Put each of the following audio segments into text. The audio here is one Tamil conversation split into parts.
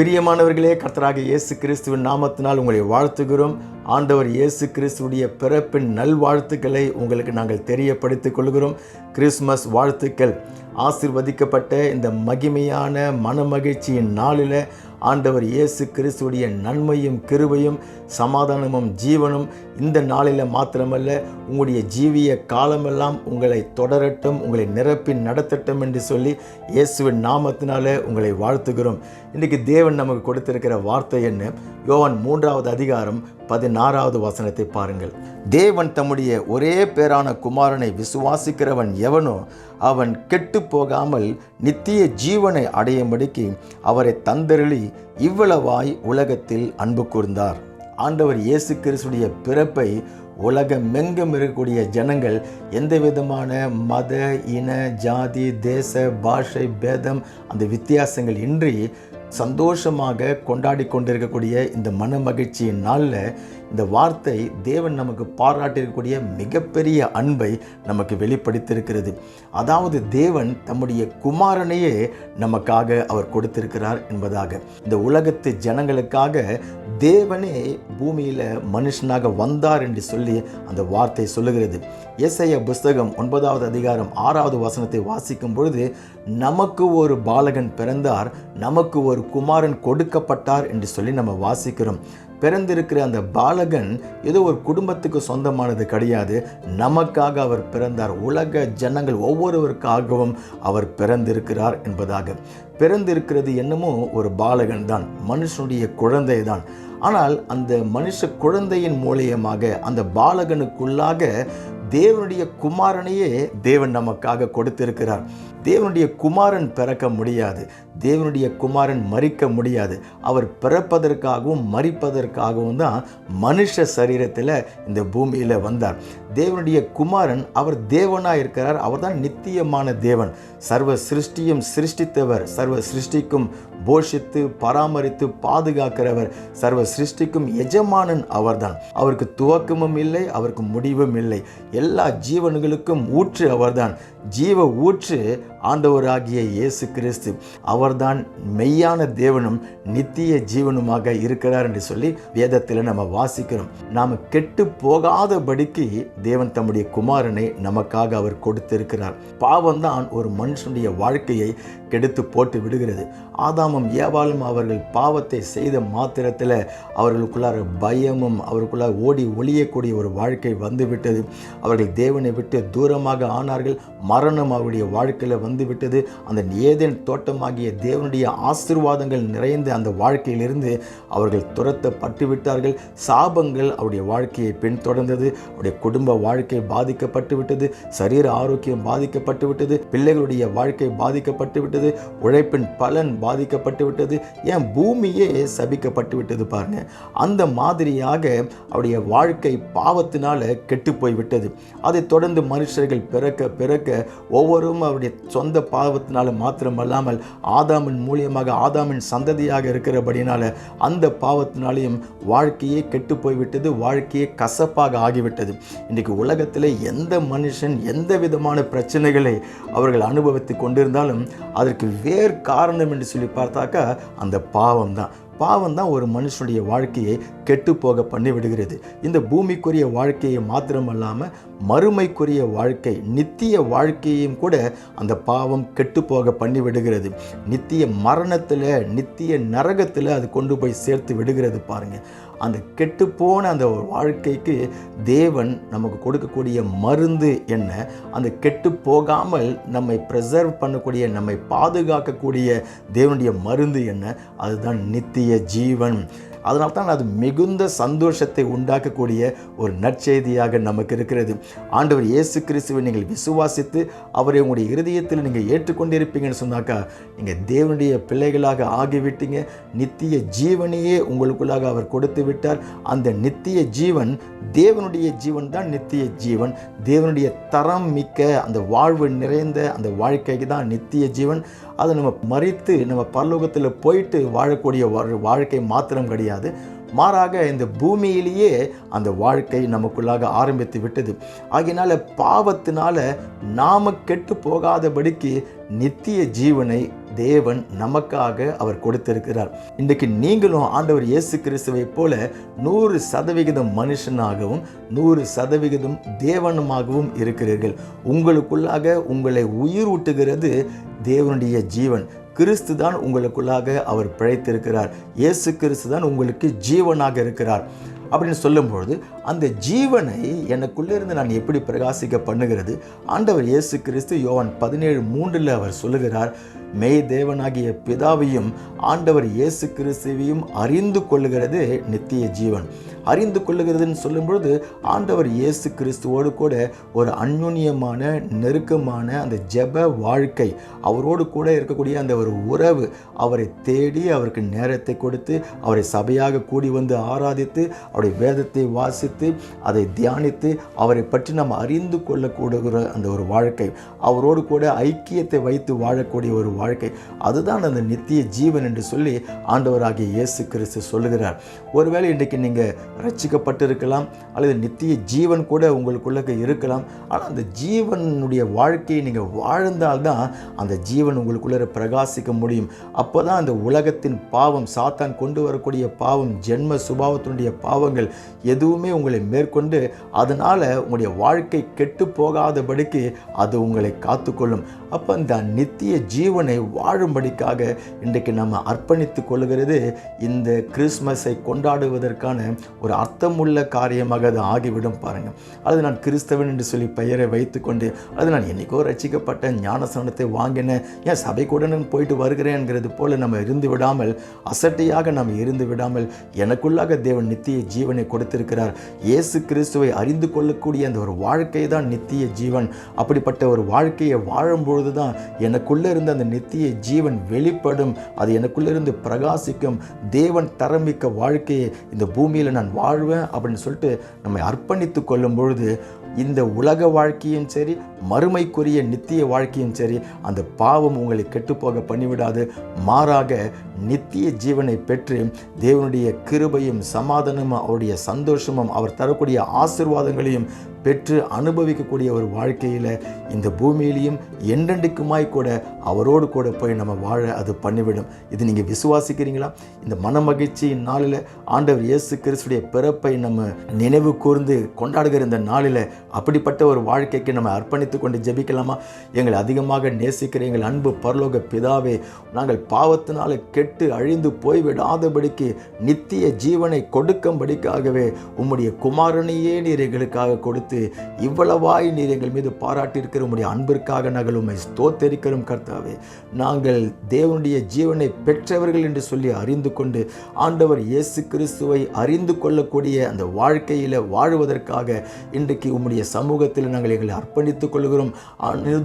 பிரியமானவர்களே கர்த்தராக இயேசு கிறிஸ்துவின் நாமத்தினால் உங்களை வாழ்த்துகிறோம். ஆண்டவர் இயேசு கிறிஸ்துடைய பிறப்பின் நல்வாழ்த்துக்களை உங்களுக்கு நாங்கள் தெரியப்படுத்திக் கொள்கிறோம். கிறிஸ்மஸ் வாழ்த்துக்கள். ஆசிர்வதிக்கப்பட்ட இந்த மகிமையான மனமகிழ்ச்சியின் நாளில் ஆண்டவர் இயேசு கிறிஸ்துடைய நன்மையும் கிருபையும் சமாதானமும் ஜீவனும் இந்த நாளில் மாத்திரமல்ல உங்களுடைய ஜீவிய காலமெல்லாம் உங்களை தொடரட்டும் உங்களை நிரப்பி நடத்தட்டும் என்று சொல்லி இயேசுவின் நாமத்தினால உங்களை வாழ்த்துகிறோம். இன்றைக்கு தேவன் நமக்கு கொடுத்திருக்கிற வார்த்தை என்ன? யோவான் மூன்றாவது அதிகாரம் பதினாறாவது வசனத்தை பாருங்கள். தேவன் தம்முடைய ஒரே பேரான குமாரனை விசுவாசிக்கிறவன் எவனோ அவன் கெட்டு போகாமல் நித்திய ஜீவனை அடையும்படிக்கு அவரை தந்தருளி இவ்வளவாய் உலகத்தில் அன்பு கூர்ந்தார். ஆண்டவர் இயேசு கிறிஸ்துடைய பிறப்பை உலகமெங்கும் இருக்கக்கூடிய ஜனங்கள் எந்த விதமான மத இன ஜாதி தேச பாஷை பேதம் அந்த வித்தியாசங்கள் இன்றி சந்தோஷமாக கொண்டாடி கொண்டிருக்கக்கூடிய இந்த மன மகிழ்ச்சியின் நாளில் இந்த வார்த்தை தேவன் நமக்கு பாராட்டியிருக்கக்கூடிய மிகப்பெரிய அன்பை நமக்கு வெளிப்படுத்தியிருக்கிறது. அதாவது தேவன் தம்முடைய குமாரனையே நமக்காக அவர் கொடுத்திருக்கிறார் என்பதாக. இந்த உலகத்து ஜனங்களுக்காக தேவனே பூமியில் மனுஷனாக வந்தார் என்று சொல்லி அந்த வார்த்தை சொல்லுகிறது. எஸ்ஐய புஸ்தகம் ஒன்பதாவது அதிகாரம் ஆறாவது வசனத்தை வாசிக்கும் பொழுது நமக்கு ஒரு பாலகன் பிறந்தார் நமக்கு ஒரு குமாரன் கொடுக்கப்பட்டார் என்று சொல்லி நம்ம வாசிக்கிறோம். பிறந்திருக்கிற அந்த பாலகன் ஏதோ ஒரு குடும்பத்துக்கு சொந்தமானது கிடையாது. நமக்காக அவர் பிறந்தார். உலக ஜனங்கள் ஒவ்வொருவருக்காகவும் அவர் பிறந்திருக்கிறார் என்பதாக. பிறந்திருக்கிறது என்னமோ ஒரு பாலகன் தான் மனுஷனுடைய குழந்தை தான் ஆனால் அந்த மனுஷ குழந்தையின் மூலியமாக அந்த பாலகனுக்குள்ளாக தேவனுடைய குமாரனையே தேவன் நமக்காக கொடுத்திருக்கிறார். தேவனுடைய குமாரன் பிறக்க முடியாது. தேவனுடைய குமாரன் மறிக்க முடியாது. அவர் பிறப்பதற்காகவும் மறிப்பதற்காகவும் தான் மனுஷ சரீரத்தில் இந்த பூமியில் வந்தார். தேவனுடைய குமாரன் அவர் தேவனாக இருக்கிறார் அவர்தான் நித்தியமான தேவன். சர்வ சிருஷ்டியும் சிருஷ்டித்தவர். சர்வ சிருஷ்டிக்கும் போஷித்து பராமரித்து பாதுகாக்கிறவர். சர்வ சிருஷ்டிக்கும் எஜமானன் அவர்தான். அவருக்கு துவக்கமும் இல்லை அவருக்கு முடிவும் இல்லை. எல்லா ஜீவன்களுக்கும் ஊற்று அவர்தான். ஜீவ ஊற்று ஆண்டவராகிய இயேசு கிறிஸ்து. அவர்தான் மெய்யான தேவனும் நித்திய ஜீவனுமாக இருக்கிறார் என்று சொல்லி வேதத்தில் நம்ம வாசிக்கிறோம். நாம் கெட்டு போகாதபடிக்கு தேவன் தம்முடைய குமாரனை நமக்காக அவர் கொடுத்திருக்கிறார். பாவம்தான் ஒரு மனுஷனுடைய வாழ்க்கையை கெடுத்து போட்டு விடுகிறது. ஆதாமும் ஏவாலும் அவர்கள் பாவத்தை செய்த மாத்திரத்தில் அவர்களுக்குள்ளார பயமும் அவருக்குள்ளார் ஓடி ஒளியக்கூடிய ஒரு வாழ்க்கை வந்துவிட்டது. அவர்கள் தேவனை விட்டு தூரமாக ஆனார்கள். மரணம் அவருடைய வாழ்க்கையில் வந்துவிட்டது. அந்த ஏதேன் தோட்டமாகிய தேவனுடைய ஆசிர்வாதங்கள் நிறைந்த அந்த வாழ்க்கையிலிருந்து அவர்கள் துரத்தப்பட்டு விட்டார்கள். சாபங்கள் அவருடைய வாழ்க்கையை பின்தொடர்ந்தது. அவருடைய குடும்ப வாழ்க்கை பாதிக்கப்பட்டு விட்டது. சரீர ஆரோக்கியம் பாதிக்கப்பட்டு விட்டது. பிள்ளைகளுடைய வாழ்க்கை பாதிக்கப்பட்டு விட்டது. உழைப்பின் பலன் பாதிக்கப்பட்டு விட்டது. ஏன் பூமியே சபிக்கப்பட்டு விட்டது பாருங்க. அந்த மாதிரியாக அவருடைய வாழ்க்கை பாவத்தினால கெட்டு போய் விட்டது. அதை தொடர்ந்து மனுஷர்கள் பிறக்க பிறக்க ஒவ்வொருவரும் அவருடைய சொந்த பாவத்தினால மாத்திரமல்லாமல் ஆதாமின் மூலியமாக ஆதாமின் சந்ததியாக இருக்கிறபடினால அந்த பாவத்தினாலையும் வாழ்க்கையே கெட்டு போய்விட்டது வாழ்க்கையே கசப்பாக ஆகிவிட்டது. இன்றைக்கு உலகத்தில் எந்த மனுஷன் எந்த விதமான பிரச்சனைகளை அவர்கள் அனுபவித்து கொண்டிருந்தாலும் அது அதற்கு வேறு காரணம் என்று சொல்லி பார்த்தாக்கா அந்த பாவம் தான் பாவம் தான் ஒரு மனுஷனுடைய வாழ்க்கையை கெட்டு போக பண்ணி விடுகிறது இந்த பூமிக்குரிய வாழ்க்கையை மாத்திரமல்லாமல் மறுமைக்குரிய வாழ்க்கை நித்திய வாழ்க்கையையும் கூட அந்த பாவம் கெட்டு போக பண்ணி விடுகிறது நித்திய மரணத்தில் நித்திய நரகத்தில் அது கொண்டு போய் சேர்த்து விடுகிறது பாருங்கள் அந்த கெட்டுப்போன அந்த வாழ்க்கைக்கு தேவன் நமக்கு கொடுக்கக்கூடிய மருந்து என்ன? அந்த கெட்டு போகாமல் நம்மை ப்ரெசர்வ் பண்ணக்கூடிய நம்மை பாதுகாக்கக்கூடிய தேவனுடைய மருந்து என்ன? அதுதான் நித்திய ஜீவன் அதனால் தான் அது மிகுந்த சந்தோஷத்தை உண்டாக்கக்கூடிய ஒரு நற்செய்தியாக நமக்கு இருக்கிறது. ஆண்டவர் இயேசு கிறிஸ்துவை நீங்கள் விசுவாசித்து அவரை உங்களுடைய இருதயத்தில் நீங்கள் ஏற்றுக்கொண்டிருப்பீங்கன்னு சொன்னாக்கா நீங்கள் தேவனுடைய பிள்ளைகளாக ஆகிவிட்டீங்க. நித்திய ஜீவனையே உங்களுக்குள்ளாக அவர் கொடுத்து விட்டார். அந்த நித்திய ஜீவன் தேவனுடைய ஜீவன் தான் நித்திய ஜீவன். தேவனுடைய தரம் மிக்க அந்த வாழ்வு நிறைந்த அந்த வாழ்க்கைக்கு தான் நித்திய ஜீவன். அதை நம்ம மறித்து நம்ம பரலோகத்தில் போயிட்டு வாழக்கூடிய வாழ்க்கை மாத்திரம் கிடையாது. மாறாக இந்த பூமியிலேயே அந்த வாழ்க்கை நமக்குள்ளாக ஆரம்பித்து விட்டது. ஆகையினால பாவத்தினால நாம கெட்டு போகாதபடிக்கு நித்திய ஜீவனை தேவன் நமக்காக அவர் கொடுத்திருக்கிறார். இன்றைக்கு நீங்களும் ஆண்டவர் இயேசு கிறிஸ்துவை போல நூறு சதவிகிதம் மனுஷனாகவும் நூறு சதவிகிதம் தேவனுமாகவும் இருக்கிறீர்கள். உங்களுக்குள்ளாக உங்களை உயிர் ஊட்டுகிறது தேவனுடைய ஜீவன். கிறிஸ்து தான் உங்களுக்குள்ளாக அவர் பிழைத்திருக்கிறார். இயேசு கிறிஸ்து தான் உங்களுக்கு ஜீவனாக இருக்கிறார். அப்படின்னு சொல்லும்பொழுது அந்த ஜீவனை எனக்குள்ளே இருந்து நான் எப்படி பிரகாசிக்க பண்ணுகிறது? ஆண்டவர் இயேசு கிறிஸ்து யோவான் பதினேழு மூன்றில் அவர் சொல்லுகிறார் மெய் தேவனாகிய பிதாவையும் ஆண்டவர் இயேசு கிறிஸ்துவையும் அறிந்து கொள்ளுகிறது நித்திய ஜீவன். அறிந்து கொள்ளுகிறதுன்னு சொல்லும்பொழுது ஆண்டவர் இயேசு கிறிஸ்துவோடு கூட ஒரு அந்யுன்யமான நெருக்கமான அந்த ஜெப வாழ்க்கை அவரோடு கூட இருக்கக்கூடிய அந்த ஒரு உறவு அவரை தேடி அவருக்கு நேரத்தை கொடுத்து அவரை சபையாக கூடி வந்து ஆராதித்து அவருடைய வேதத்தை வாசித்து அதை தியானித்து அவரை பற்றி நாம் அறிந்து கொள்ளக்கூடிய அந்த ஒரு வாழ்க்கை அவரோடு கூட ஐக்கியத்தை வைத்து வாழக்கூடிய ஒரு வாழ்க்கை. அதுதான் அந்த நித்திய ஜீவன் என்று சொல்லி ஆண்டவராகிய இயேசு கிறிஸ்து சொல்லுகிறார். ஒருவேளை இன்றைக்கு நீங்கள் ரட்சிக்கப்பட்டிருக்கலாம் அல்லது நித்திய ஜீவன் கூட உங்களுக்குள்ளே இருக்கலாம். ஆனால் அந்த ஜீவனுடைய வாழ்க்கையை நீங்கள் வாழ்ந்தால்தான் அந்த ஜீவன் உங்களுக்குள்ளே பிரகாசிக்க முடியும். அப்போ தான் அந்த உலகத்தின் பாவம் சாத்தான் கொண்டு வரக்கூடிய பாவம் ஜென்ம சுபாவத்தினுடைய பாவங்கள் எதுவுமே உங்களை மேற்கொண்டு அதனால் உங்களுடைய வாழ்க்கை கெட்டு போகாதபடிக்கு அது உங்களை காத்துக்கொள்ளும். அப்போ அந்த நித்திய ஜீவனை வாழும்படிக்காக இன்றைக்கு நம்ம அர்ப்பணித்து கொள்கிறது இந்த கிறிஸ்மஸை கொண்டாடுவதற்கான ஒரு அர்த்தமுள்ள காரியமாக அது ஆகிவிடும் பாருங்கள் அது நான் கிறிஸ்தவன் என்று சொல்லி பெயரை வைத்துக்கொண்டு அது நான் என்னைக்கோ ரசிக்கப்பட்ட ஞானசனத்தை வாங்கினேன் ஏன் சபை கூட நான் போயிட்டு வருகிறேன்ங்கிறது போல் நம்ம இருந்து விடாமல் அசட்டையாக நாம் இருந்து விடாமல் எனக்குள்ளாக தேவன் நித்திய ஜீவனை கொடுத்திருக்கிறார். இயேசு கிறிஸ்துவை அறிந்து கொள்ளக்கூடிய அந்த ஒரு வாழ்க்கை தான் நித்திய ஜீவன். அப்படிப்பட்ட ஒரு வாழ்க்கையை வாழும்பொழுது தான் எனக்குள்ளே இருந்த அந்த நித்திய ஜீவன் வெளிப்படும். அது எனக்குள்ளே இருந்து பிரகாசிக்கும். தேவன் தரமிக்க வாழ்க்கையை இந்த பூமியில் நான் வாழ்வேன் அப்படின்னு சொல்லிட்டு நம்மை அர்ப்பணித்து கொள்ளும் பொழுது இந்த உலக வாழ்க்கையும் சரி மறுமைக்குரிய நித்திய வாழ்க்கையும் சரி அந்த பாவம் உங்களை கெட்டுப்போக பண்ணிவிடாது. மாறாக நித்திய ஜீவனை பெற்று தேவனுடைய கிருபையும் சமாதானமும் அவருடைய சந்தோஷமும் அவர் தரக்கூடிய ஆசிர்வாதங்களையும் பெற்று அனுபவிக்கக்கூடிய ஒரு வாழ்க்கையில் இந்த பூமியிலையும் என்றென்றைக்குமாய் கூட அவரோடு கூட போய் நம்ம வாழ அது பண்ணிவிடும். இது நீங்கள் விசுவாசிக்கிறீங்களா? இந்த மன மகிழ்ச்சியின் நாளில் ஆண்டவர் இயேசு கிறிஸ்துடைய பிறப்பை நம்ம நினைவு கூர்ந்து கொண்டாடுகிற இந்த நாளில் அப்படிப்பட்ட ஒரு வாழ்க்கைக்கு நம்ம அர்ப்பணித்து கொண்டு ஜெபிக்கலாமா? எங்களை அதிகமாக நேசிக்கிற எங்கள் அன்பு பரலோக பிதாவே நாங்கள் பாவத்தினால கெட்டு அழிந்து போய்விடாதபடிக்கு நித்திய ஜீவனை கொடுக்கும்படிக்காகவே உம்முடைய குமாரனையே நீர் எங்களுக்காக கொடுத்து இவ்வளவாய் நீர் எங்கள் மீது பாராட்டியிருக்கிற உடைய அன்பிற்காக நாங்கள் உண்மை ஸ்தோத்தரிக்கிறோம் கர்த்தாவே. நாங்கள் தேவனுடைய ஜீவனை பெற்றவர்கள் என்று சொல்லி அறிந்து கொண்டு ஆண்டவர் இயேசு கிறிஸ்துவை அறிந்து கொள்ளக்கூடிய அந்த வாழ்க்கையில் வாழ்வதற்காக இன்றைக்கு உம்முடைய சமூகத்தில் நாங்கள் எங்களை அர்ப்பணித்துக் கொள்கிறோம்.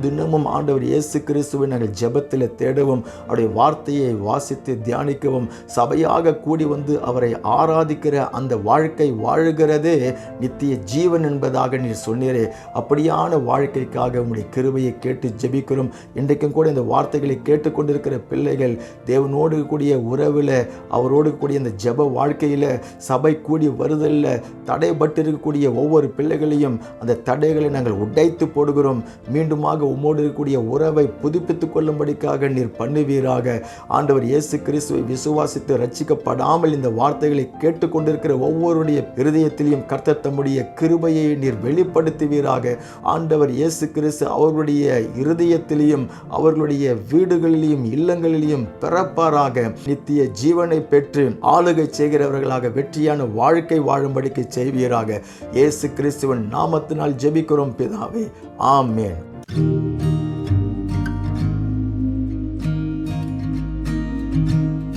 தினமும் ஆண்டவர் இயேசு கிறிஸ்துவை நாங்கள் ஜெபத்தில் தேடவும் அவருடைய வார்த்தையை வாசித்து தியானிக்கவும் சபையாக கூடி வந்து அவரை ஆராதிக்கிற அந்த வாழ்க்கை வாழுகிறதே நித்திய ஜீவன் என்பதாக நீர் சொன்னீரே. அப்படியான வாழ்க்கைக்காக உங்களுடைய கிருபையை கேட்டு ஜெபிக்கிறோம். இன்றைக்கும் கூட இந்த வார்த்தைகளை கேட்டுக்கொண்டிருக்கிற பிள்ளைகள் தேவனோடு கூடிய உறவில் அவரோடு கூடிய இந்த ஜெப வாழ்க்கையில் சபை கூடி வருதலில் தடைபட்டு இருக்கக்கூடிய ஒவ்வொரு பிள்ளைகளையும் அந்த தடைகளை நாங்கள் உடைத்து போடுகிறோம். மீண்டுமாக உம்மோடு இருக்கக்கூடிய உறவை புதுப்பித்துக் கொள்ளும்படிக்காக நீர் பண்ணுவீராக. ஆண்டவர் இயேசு கிறிஸ்துவை விசுவாசித்து ரட்சிக்கப்படாமல் இந்த வார்த்தைகளை கேட்டுக்கொண்டிருக்கிற ஒவ்வொருடைய இருதயத்திலையும் கர்த்தர் தம்முடைய கிருபையை நீர் வெளிப்படுத்துவீராக. ஆண்டவர் இயேசு கிறிஸ்து அவர்களுடைய இருதயத்திலையும் அவர்களுடைய வீடுகளிலையும் இல்லங்களிலையும் பிறப்பாராக. நித்திய ஜீவனை பெற்று ஆளுகை செய்கிறவர்களாக வெற்றியான வாழ்க்கை வாழும்படிக்கு செய்வீராக. இயேசு கிறிஸ்துவின் நாமத்தினால் ஜெபிக்கிறோம் பிதாவே. ஆமேன்.